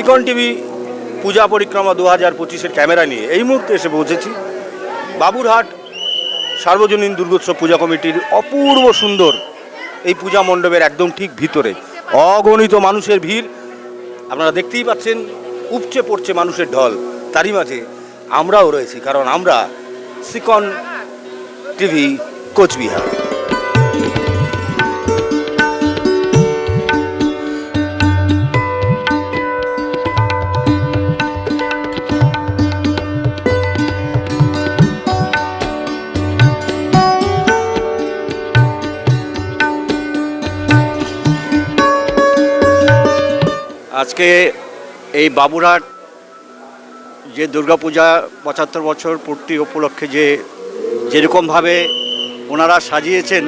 সিকন TV পূজা পরিক্রমা দু হাজার পঁচিশের ক্যামেরা নিয়ে এই মুহূর্তে এসে পৌঁছেছি। বাবুরহাট সার্বজনীন দুর্গোৎসব পূজা কমিটির অপূর্ব সুন্দর এই পূজা মণ্ডপের একদম ঠিক ভিতরে। অগণিত মানুষের ভিড়। আপনারা দেখতেই পাচ্ছেন, উপচে পড়ছে মানুষের ঢল। তারই মাঝে আমরাও রয়েছি, কারণ আমরা সিকন টিভি কোচবিহার। আজকে এই বাবুরহাট যে দুর্গাপূজা পঁচাত্তর বছর পূর্তি উপলক্ষে যে যেরকমভাবে ওনারা সাজিয়েছেন,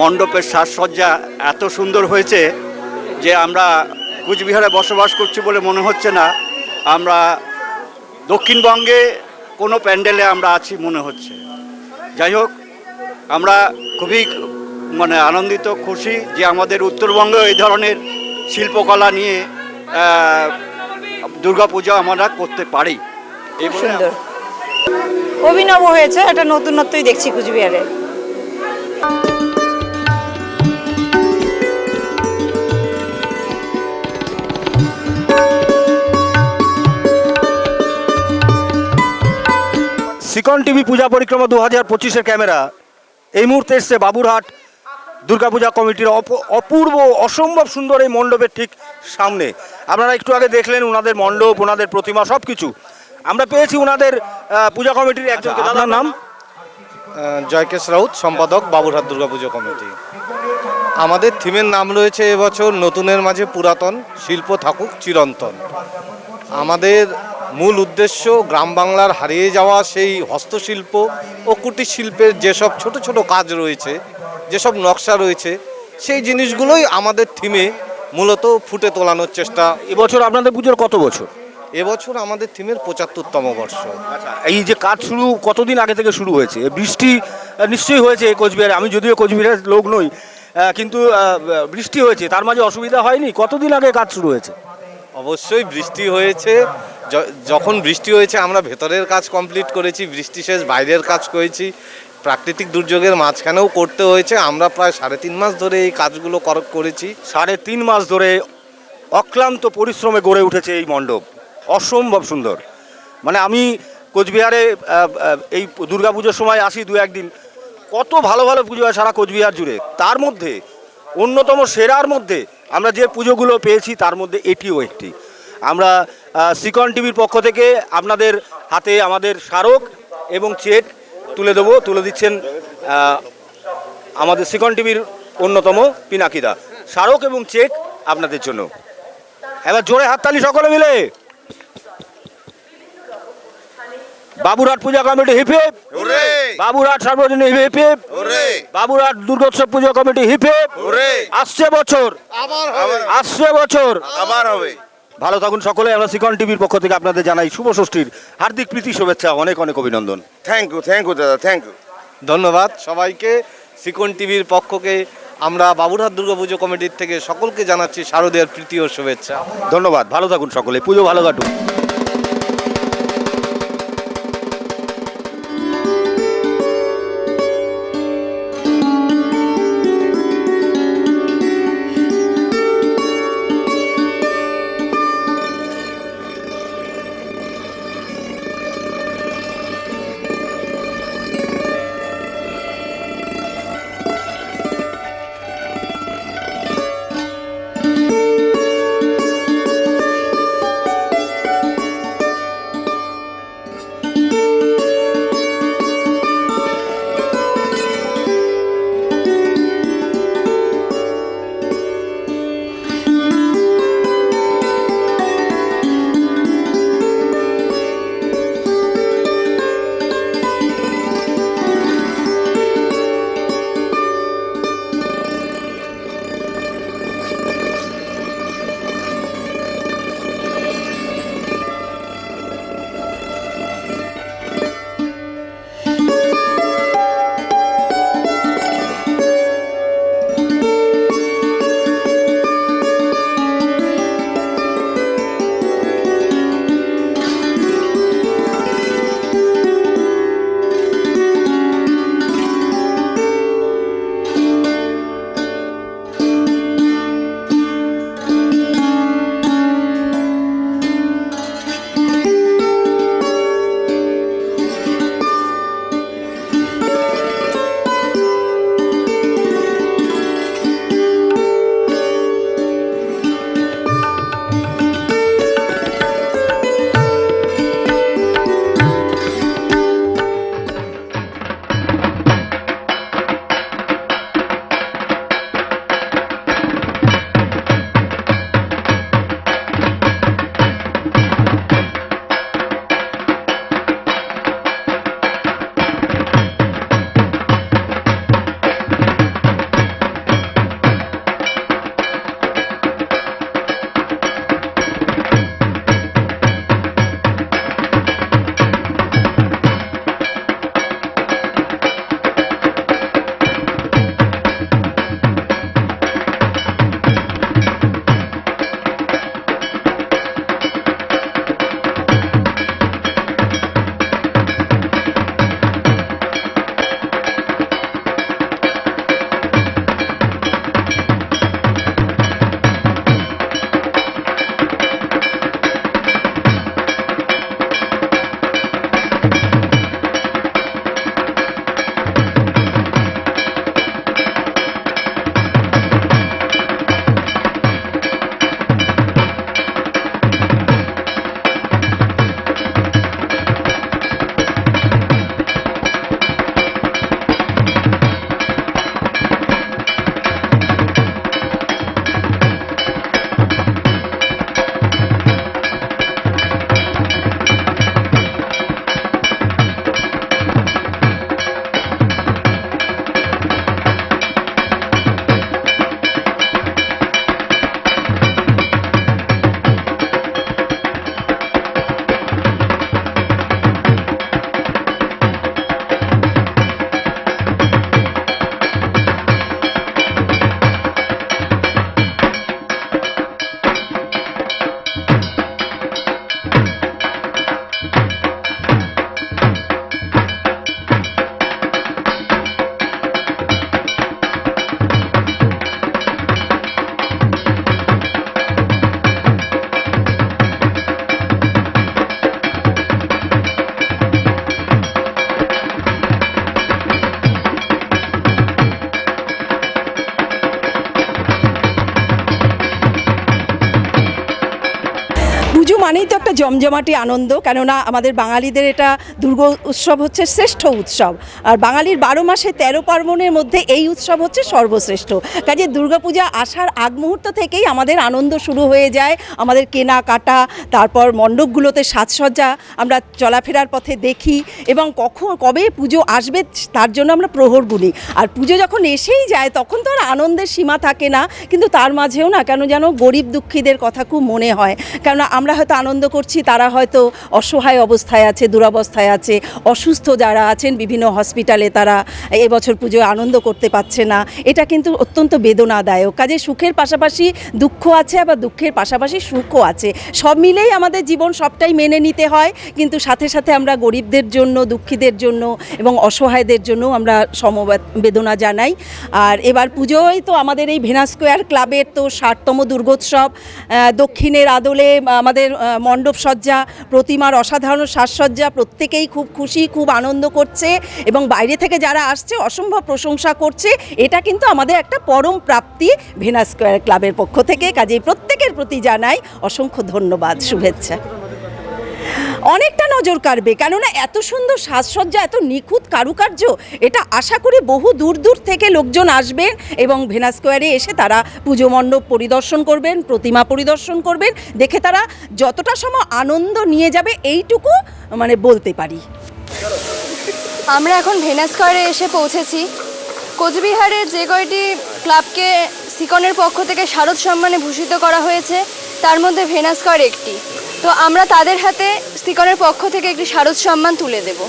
মণ্ডপের সাজসজ্জা এত সুন্দর হয়েছে যে আমরা কুচবিহারে বসবাস করছি বলে মনে হচ্ছে না। আমরা দক্ষিণবঙ্গে কোনো প্যান্ডেলে আমরা আছি মনে হচ্ছে। যাই হোক, আমরা খুবই মানে আনন্দিত, খুশি যে আমাদের উত্তরবঙ্গে এই ধরনের শিল্পকলা নিয়ে দুর্গাপূজা আমরা করতে পারি। এই সুন্দর। অভিনব হয়েছে একটা নতুনত্বই দেখছি কুচবিহারে। সিকন টিভি পূজা পরিক্রমা দু হাজার পঁচিশের ক্যামেরা। এই মুহূর্তে এসছে বাবুরহাট দুর্গাপূজা কমিটির অপ- অপূর্ব অসম্ভব সুন্দর এই মণ্ডপের ঠিক সামনে। আপনারা একটু আগে দেখলেন ওনাদের মণ্ডপ ওনাদের প্রতিমা সব কিছু আমরা পেয়েছি ওনাদের পূজা কমিটির একজন আপনার নাম? জয়কেশ রাউত সম্পাদক বাবুরহাট দুর্গাপুজো কমিটি। আমাদের থিমের নাম রয়েছে এবছর নতুনের মাঝে পুরাতন শিল্প থাকুক চিরন্তন। আমাদের মূল উদ্দেশ্য গ্রাম বাংলার হারিয়ে যাওয়া সেই হস্তশিল্প ও কুটির শিল্পের যেসব ছোট ছোট কাজ রয়েছে যেসব নকশা রয়েছে সেই জিনিসগুলোই আমাদের থিমে মূলত ফুটে তোলানোর চেষ্টা। এবছর আপনাদের পুজোর কত বছর? এবছর আমাদের থিমের পঁচাত্তরতম বর্ষ। আচ্ছা এই যে কাজ শুরু কতদিন আগে থেকে শুরু হয়েছে? বৃষ্টি নিশ্চয়ই হয়েছে কোচবিহারে আমি যদিও কোচবিহারের লোক নই কিন্তু বৃষ্টি হয়েছে তার মাঝে অসুবিধা হয়নি? কতদিন আগে কাজ শুরু হয়েছে? অবশ্যই বৃষ্টি হয়েছে। যখন বৃষ্টি হয়েছে আমরা ভেতরের কাজ কমপ্লিট করেছি বৃষ্টি শেষ বাইরের কাজ করেছি। প্রাকৃতিক দুর্যোগের মাঝখানেও করতে হয়েছে। আমরা প্রায় সাড়ে তিন মাস ধরে এই কাজগুলো কর- করেছি। সাড়ে তিন মাস ধরে অক্লান্ত পরিশ্রমে গড়ে উঠেছে এই মণ্ডপ। অসম্ভব সুন্দর। মানে আমি কোচবিহারে এই দুর্গাপুজোর সময় আসি দু একদিন। কত ভালো ভালো পুজো হয় সারা কোচবিহার জুড়ে। তার মধ্যে, অন্যতম সেরার মধ্যে, আমরা যে পুজোগুলো পেয়েছি তার মধ্যে এটিও একটি। আমরা সিকন টিভির পক্ষ থেকে আপনাদের হাতে আমাদের স্মারক এবং চেক তুলে দেবো তুলে দিচ্ছেন আমাদের সিকন টিভির অন্যতম পিনাকিদা। স্মারক এবং চেক আপনাদের জন্য। এবার জোরে হাততালি সকলে মিলে। Baburhat Puja committee hip hip. Baburhat সার্বজনীন hip hip. Hip Baburhat Durgotsav Pujo committee hip heap. আসছে বছর। আসছে বছর। আবার হবে। ভালো থাকুন সকলে আমরা সিকন টিভির পক্ষ থেকে আপনাদের জানাই শুভ ষষ্ঠীর হার্দিক প্রীতি শুভেচ্ছা অনেক অনেক অভিনন্দন। থ্যাংক ইউ থ্যাংক ইউ দাদা থ্যাংক ইউ ধন্যবাদ সবাইকে। সিকন টিভির পক্ষকে আমরা বাবুরহাট দুর্গা পুজো কমিটির থেকে সকলকে জানাচ্ছি শারদীয়ার প্রীতি ও শুভেচ্ছা। ধন্যবাদ ভালো থাকুন সকলে পুজো ভালো কাটুন জমজমাটি আনন্দ, কেননা আমাদের বাঙালিদের এটা দুর্গা উৎসব হচ্ছে শ্রেষ্ঠ উৎসব। আর বাঙালির বারো মাসে তেরো পার্বণের মধ্যে এই উৎসব হচ্ছে সর্বশ্রেষ্ঠ। কাজে দুর্গাপূজা আসার আগ মুহূর্ত থেকেই আমাদের আনন্দ শুরু হয়ে যায়, আমাদের কেনাকাটা, তারপর মণ্ডপগুলোতে সাজসজ্জা, আমরা চলাফেরার পথে দেখি এবং কখন, কবে পুজো আসবে তার জন্য আমরা প্রহর গুনি আর পুজো যখন এসেই যায়, তখন তো আর আনন্দের সীমা থাকে না, কিন্তু তার মাঝেও না কেন যেন গরিব দুঃখীদের কথা খুব মনে হয়। কেননা আমরা হয়তো আনন্দ করছি তারা হয়তো অসহায় অবস্থায় আছে দুরবস্থায় আছে অসুস্থ যারা আছেন বিভিন্ন হসপিটালে তারা এবছর পুজোয় আনন্দ করতে পারছে না। এটা কিন্তু অত্যন্ত বেদনাদায়ক। কাজে সুখের পাশাপাশি দুঃখ আছে আবার দুঃখের পাশাপাশি সুখও আছে। সব মিলেই আমাদের জীবন সবটাই মেনে নিতে হয় কিন্তু সাথে সাথে আমরা গরিবদের জন্য দুঃখীদের জন্য এবং অসহায়দের জন্য আমরা সমবেদনা জানাই। আর এবার পুজোয় তো আমাদের এই ভেনা স্কোয়ার ক্লাবের তো ষাটতম দুর্গোৎসব। দক্ষিণের আদলে আমাদের আহ, মণ্ডপ সজ্জা প্রতিমার অসাধারণ সাজসজ্জা প্রত্যেকেই খুব খুশি, খুব আনন্দ করছে এবং বাইরে থেকে যারা আসছে অসম্ভব প্রশংসা করছে। এটা কিন্তু আমাদের একটা পরম প্রাপ্তি ভেনা স্কোয়ার ক্লাবের পক্ষ থেকে। কাজেই প্রত্যেকের প্রতি জানাই অসংখ্য ধন্যবাদ, শুভেচ্ছা। অনেকটা নজর কাড়বে। কেননা এত সুন্দর সাজসজ্জা, এত নিখুঁত কারুকার্য, এটা আশা করি বহু দূর দূর থেকে লোকজন আসবেন এবং ভেনা স্কোয়ারে এসে তারা পুজো মণ্ডপ পরিদর্শন করবেন, প্রতিমা পরিদর্শন করবেন, দেখে তারা যতটা সময় আনন্দ নিয়ে যাবে এইটুকু মানে বলতে পারি। আমরা এখন ভেনা স্কোয়ারে এসে পৌঁছেছি। কোচবিহারের যে কয়টি ক্লাবকে সিকনের পক্ষ থেকে শারদ সম্মানে ভূষিত করা হয়েছে, তার মধ্যে ভেনাস্কয়ার একটি। তো আমরা তাদের হাতে সিকনের পক্ষ থেকে একটি শারদ সম্মান তুলে দেব।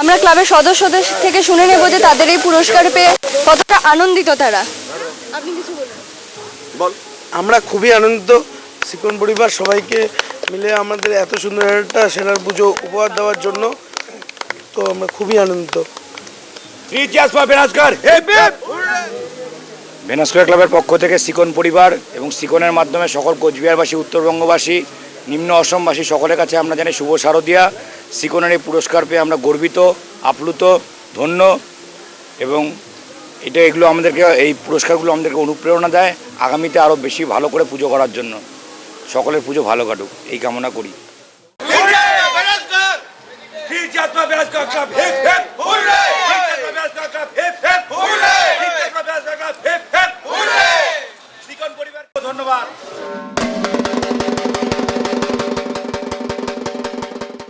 আমরা ক্লাবের সদস্যদের থেকে শুনে নেব যে তাদের এই পুরস্কার পেয়ে কতটা আনন্দিত তারা। আপনি কিছু বলুন আমরা খুবই আনন্দিত। সিকন পরিবার সবাইকে মিলে আমাদের এত সুন্দর একটা সেনার পুজো উপহার দেওয়ার জন্য তো আমরা খুবই আনন্দিত। ভেনাস্কোয়ার ক্লাবের পক্ষ থেকে সিকন পরিবার এবং সিকনের মাধ্যমে সকল কোচবিহারবাসী উত্তরবঙ্গবাসী নিম্ন অসমবাসী সকলের কাছে আমরা জানি শুভ শারদিয়া। সিকনের এই পুরস্কার পেয়ে আমরা গর্বিত আপ্লুত ধন্য এবং এটা এগুলো আমাদেরকে এই পুরস্কারগুলো আমাদেরকে অনুপ্রেরণা দেয়। আগামীতে আরও বেশি ভালো করে পুজো করার জন্য। সকলের পুজো ভালো কাটুক এই কামনা করি।